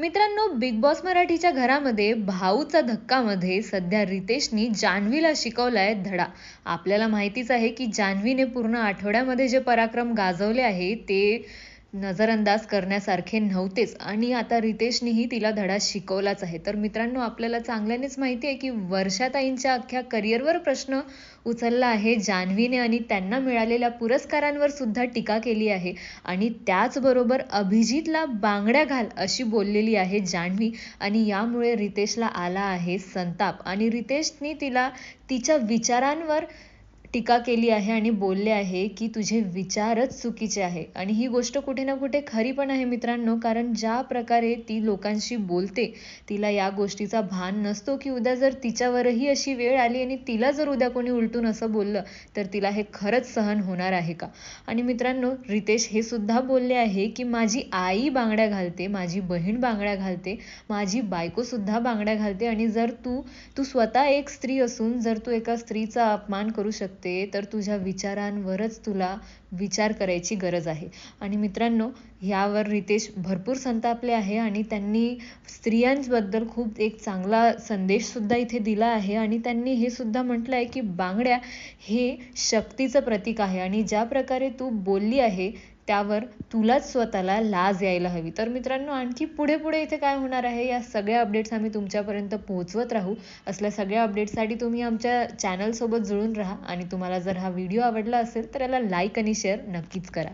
मित्रांनो big boss मराठीच्या घरामध्ये भाऊचा धक्कामध्ये सध्या रितेशनी जान्हवीला शिकवलाय धडा. आपल्याला माहितीच आहे की जान्हवीने पूर्ण आठवड्यामध्ये जे पराक्रम गाजवले आहे ते नजरअंदाज करण्यासारखे नव्हतेच. आणि आता रितेशनेही तिला धडा शिकवलाच आहे. तर मित्रांनो आपल्याला चांगल्यानेच माहिती आहे की वर्षाताईंच्या अख्ख्या करिअरवर प्रश्न उचलला आहे. जान्हवीने आणि त्यांना मिळालेल्या पुरस्कारांवर सुद्धा टीका केली आहे. आणि त्याचबरोबर अभिजितला बांगड्या घाल अशी बोललेली आहे जान्हवी. आणि यामुळे रितेशला आला आहे संताप. आणि रितेशनी तिला तिच्या विचारांवर टीका केली आहे आणि बोलले आहे की तुझे विचारच चुकीचे आहे. आणि ही गोष्ट कुठे ना कुठे खरी पण आहे मित्रांनो कारण ज्या प्रकारे ती लोकांशी बोलते तिला या गोष्टीचा भान नसतो की उद्या जर तिच्यावरही अशी वेळ आली आणि तिला जर उद्या कोणी उलटून असं बोललं तर तिला हे खरंच सहन होणार आहे का? आणि मित्रांनो रितेश हे सुद्धा बोलले आहे की माझी आई बांगड्या घालते माझी बहीण बांगड्या घालते माझी बायकोसुद्धा बांगड्या घालते आणि जर तू तू स्वतः एक स्त्री असून जर तू एका स्त्रीचा अपमान करू शकते तर तुझ्या विचारांवरच तुला विचार करायची गरज आहे. आणि मित्रांनो यावर रितेश भरपूर संतापले आहे आणि त्यांनी स्त्रियांबद्दल खूप एक चांगला संदेशसुद्धा इथे दिला आहे. आणि त्यांनी हे सुद्धा म्हटलं आहे की बांगड्या हे शक्तीचं प्रतीक आहे. आणि ज्या प्रकारे तू बोलली आहे त्यावर तुलाच स्वतःला लाज यायला हवी. तर मित्रांनो आणखी पुढे पुढे इथे काय होणार आहे? या सगळ्या अपडेट्स आम्ही तुमच्यापर्यंत पोहोचवत राहू. असल्या सगळ्या अपडेट्ससाठी तुम्ही आमच्या चॅनलसोबत जुळून राहा. आणि तुम्हाला जर हा व्हिडिओ आवडला असेल तर याला लाईक आणि शेअर नक्कीच करा.